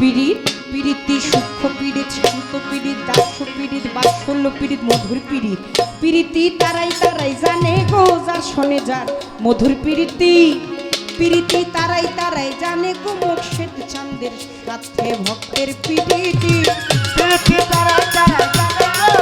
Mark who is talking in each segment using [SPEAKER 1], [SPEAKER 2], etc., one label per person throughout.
[SPEAKER 1] পীড়িত, পীড়িতি সূক্ষ্ম পীড়িত, শান্ত পীড়িত, দাস্য পীড়িত, বাৎসল্য পীড়িত, মধুর পীড়িত। পীড়িতি তারাই তারাই জানে গো যার শোনে যার। মধুর পীড়িতি পীড়িতি তারাই তারাই জানে গো মোক্ষেদ চান্দের সাথে ভক্তের পীড়িতি।
[SPEAKER 2] তারাই তারা তারা জানে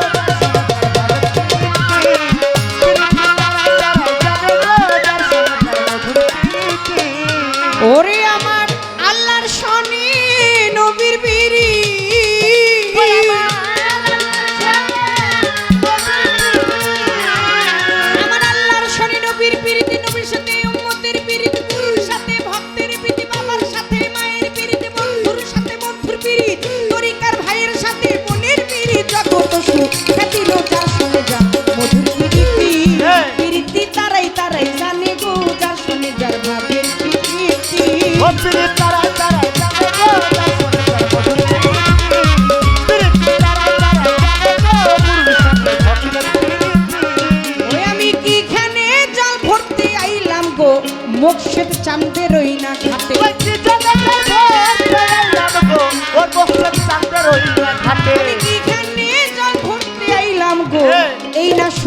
[SPEAKER 2] গো?
[SPEAKER 1] মোক্ষের চাঁদের ওই না ঘাটে।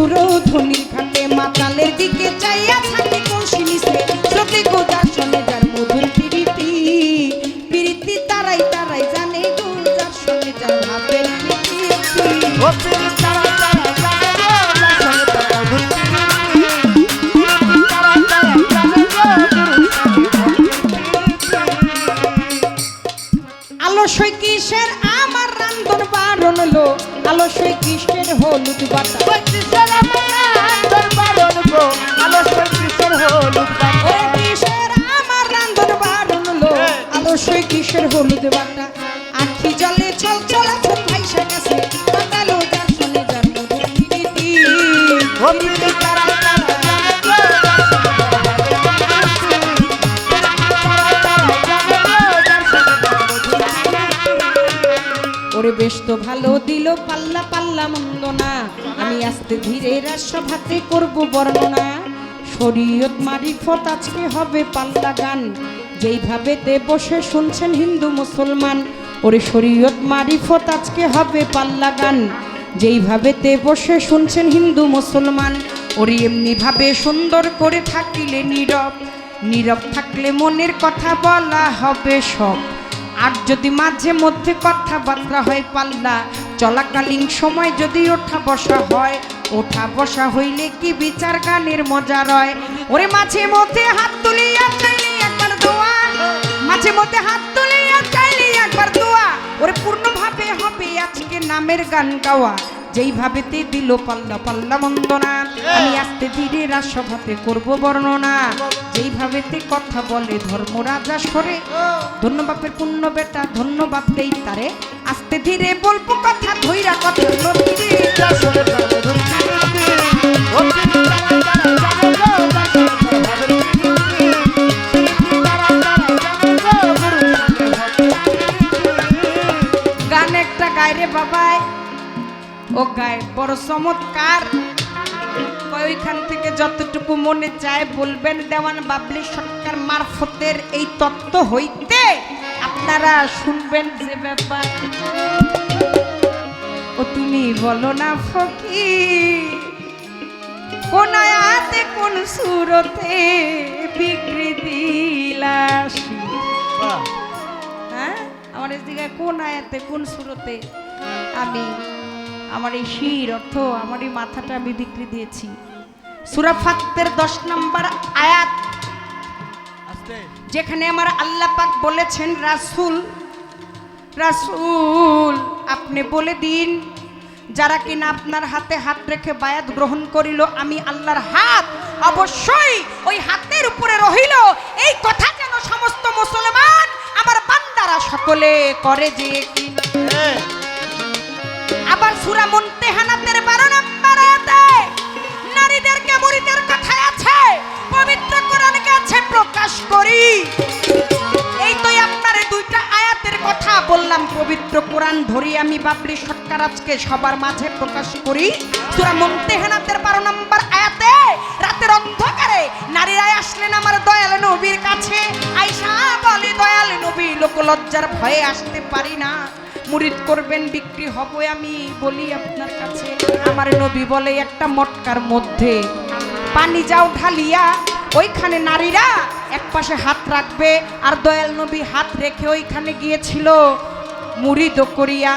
[SPEAKER 1] এই না সুরধ্বনির ঘাটে মাতালের দিকে চাইয়া থাকে নিচে স্রোতে গোজার শোনে যার মধুর প্রীতি প্রীতি তারাই তারাই জানে গোদার শোনে যার ভাবের পিরিতি। আলস্যই কিসের হলুদ বাটা ওরে কিসের আমার রান্ধন বারণ লো আলস্যই কিসের হলুদ বাটা আখি জলে চল চল পয়সা পাতালো যার শুনে যার বেশ তো ভালো পাল্লা পাল্লা মন্দ না আমি আস্তে ধীরে রাসভাতে করব বর্ণনা। শরীয়ত মারিফত আজকে হবে পাল্লা গান। যেইভাবে তে বসে শুনছেন হিন্দু মুসলমান। ওরে শরীয়ত মারিফত আজকে হবে পাল্লা গান। যেইভাবে তে বসে শুনছেন হিন্দু মুসলমান। ওরে এমনিভাবে সুন্দর করে থাকিলে নীরব। নীরব থাকলে মনের কথা বলা হবে সব। আর যদি মাঝে মধ্যে কথাবার্তা হয় পাল্লা চলাকালীন সময় যদি ওঠা বসা হয়, ওঠা বসা হইলে কি বিচার গানের মজা রয়? ওরে মাঝে মধ্যে হাত তুলিয়া চাইলি একবার দোয়া, মাঝে মধ্যে হাত তুলিয়া চাইলি একবার দোয়া। ওরে পূর্ণভাবে হবে আজকে নামের গান গাওয়া। যেইভাবে তে দিল পাল্লা পাল্লা বন্দনা, আমি আস্তে ধীরে রাসভাতে করব বর্ণনা। যেইভাবে তে কথা বলে ধর্ম রাজা সরে, ধন্যবাপের পুণ্য বেটা ধন্যবাদ দেই তারে। আস্তে ধীরে বলব কথা, ধৈরা কথা ও গায়ে বড় চমৎকার। ওইখান থেকে যতটুকু মনে চায় বলবেন দেওয়ান বাবলি সরকার মারফতের এই তত্ত্ব হইতে আপনারা শুনবেন যে ব্যাপার। ও তুমি বলো না ফকি কোন আয়াতে কোন সুরতে বিকৃতি হ্যাঁ? আমার জায়গায় কোন আয়াতে কোন সুরতে আমি আমার এই শির অর্থ আমার এই মাথাটা আমি বিক্রি দিয়েছি। সুরা ফাত্তের দশ নম্বর আয়াত। যেখানে আমার আল্লাহ পাক বলেছেন রাসূল রাসূল আপনি বলে দিন যারা কিনা আপনার হাতে হাত রেখে বায়াত গ্রহণ করিল আমি আল্লাহর হাত অবশ্যই ওই হাতের উপরে রহিল। এই কথা যেন সমস্ত মুসলমান আমার বান্দারা সকলে করে যে কিনা। আবার সুরা মুনতেহানাতের 12 নম্বর আয়াতে, নারীদেরকে মুরিদের কথা আছে, পবিত্র কোরআনকে আছে প্রকাশ করি। এই তো আপনার দুইটা আয়াতের কথা বললাম, পবিত্র কোরআন ধরি আমি বাবরি সরকার আজকে সবার মাঝে প্রকাশ করি। সুরা মুনতেহানাতের 12 নম্বর আয়াতে, রাতের অন্ধকারে নারীরা আসলেন আমার দয়াল নবীর কাছে। আইসা বলে, দয়াল নবী লোক লজ্জার ভয়ে আসতে পারি না। মুরিদ করবেন, বিক্রি হব আমি বলি আপনার কাছে। আমার নবী বলে, একটা মটকার মধ্যে পানি যাও ঢালিয়া, ওইখানে নারীরা এক পাশে হাত রাখবে আর দয়াল নবী হাত রেখে ওইখানে গিয়েছিল মুরিদ করিয়া।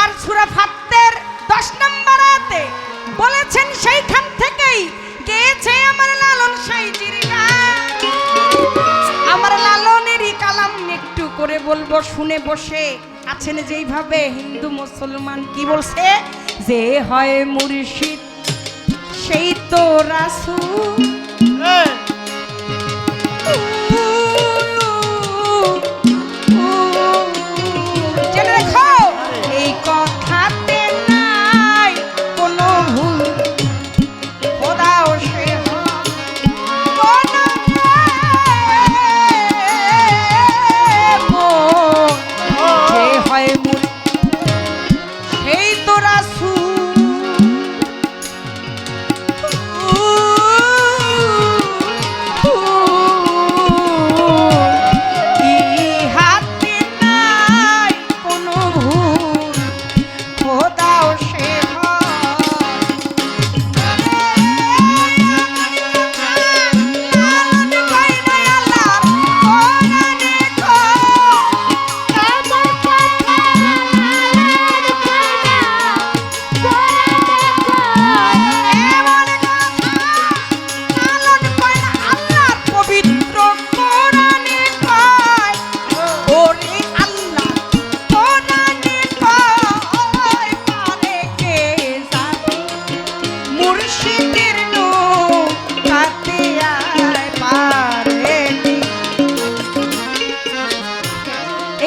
[SPEAKER 1] আর সুরা ফাত্তের দশ নম্বর আয়াতে বলেছেন, সেইখান থেকেই গেয়েছে করে বলব, শুনে বসে আছেন যেইভাবে হিন্দু মুসলমান, কি বলছে? যে হয় মুর্শিদ, সেই তো রাসূল।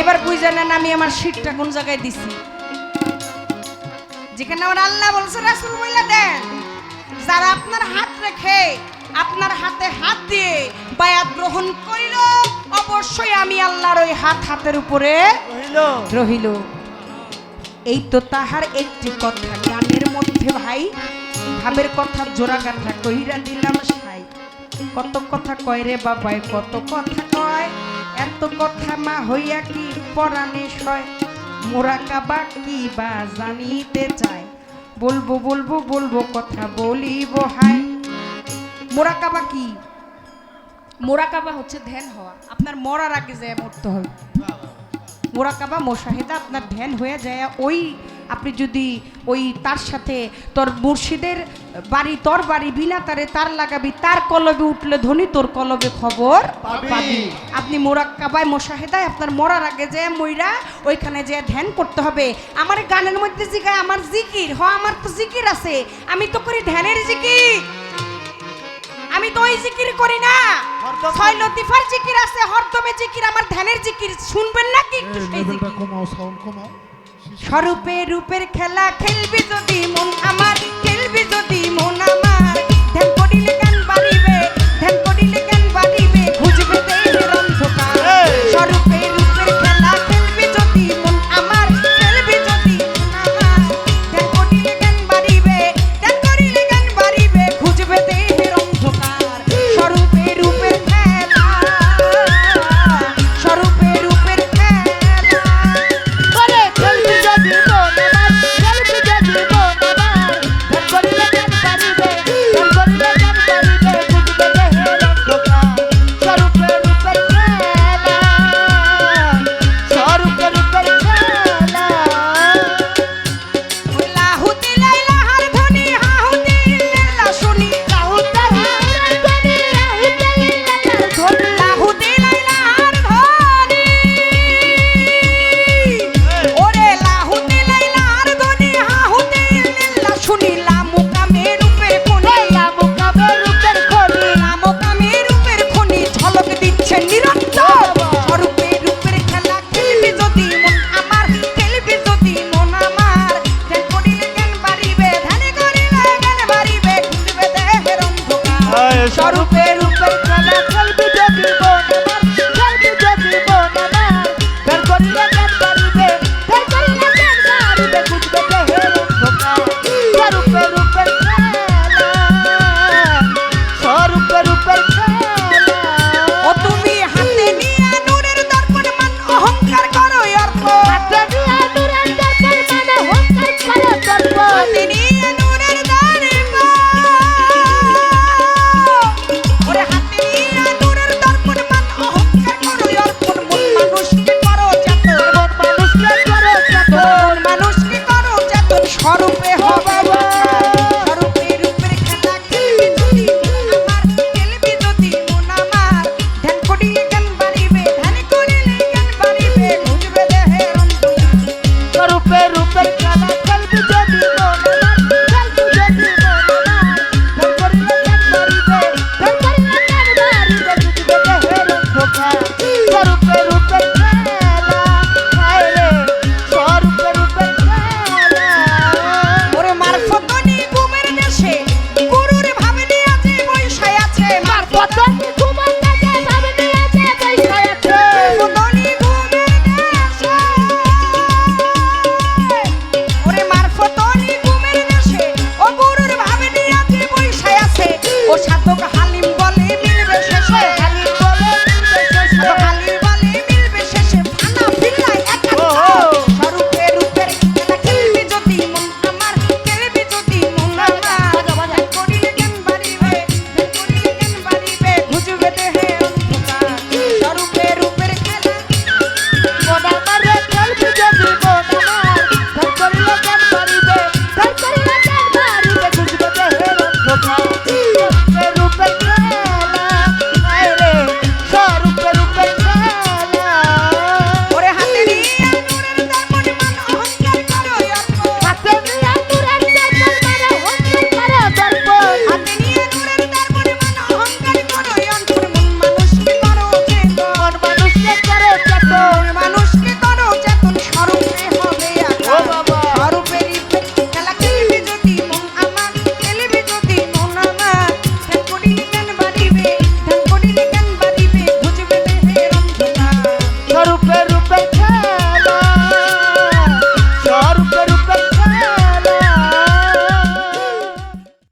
[SPEAKER 1] এবার বুঝে নেন আমি আমার সিটটা কোন জায়গায় দিছি? যেখানে আমার আল্লাহ বলছে রাসুল বইলা দেন। যারা আপনার হাত রেখে আপনার হাতে হাত দিয়ে বায়াত গ্রহণ করিল অবশ্যই আমি আল্লাহর ওই হাত হাতের উপরে
[SPEAKER 2] রহিল।
[SPEAKER 1] এই তো তাহার একটি কথা গানের মধ্যে ভাই ভাবের কথা জোড়া গাথা কইরা দিলাম সাই। কত কথা কয় রে বাবাই কত কথা কয়। এত কথা মা হইয়া কি পরাণে সয়? মোরা কাবা কি বা জানিতে চায়? বলব বলব বলব কথা বলিব হাই মোরাকাবা কি? মোরাকাবা হচ্ছে ধ্যান হওয়া। আপনার মরার আগে যায় মরতে হবে। মোরাকাবা মোশাহিদা, আপনার ধ্যান হয়ে যায়। ওই আপনি যদি ওই তার সাথে তোর মুর্শিদের বাড়ি তোর বাড়ি বিনা তারে তার লাগাবি তার কলবে উঠলে ধনী তোর কলবে খবর
[SPEAKER 2] পাবি।
[SPEAKER 1] আপনি মোরাক্কাবায় মোশাহেদায় আপনার মরার আগে যে মইরা ওইখানে যে ধ্যান করতে হবে। আমার গানের মধ্যে জিগায় আমার জিকির হ আমার তো জিকির আছে। আমি তো করি ধ্যানের জিকির। আমি তো ওই জিকির করি না। ছয় লতিফার জিকির আছে হরদমে জিকির আমার ধ্যানের জিকির। শুনবেন না কি?
[SPEAKER 3] কমাও সাউন্ড কমাও।
[SPEAKER 1] স্বরূপে রূপের খেলা খেলবি যদি মন আমার খেলবি যদি।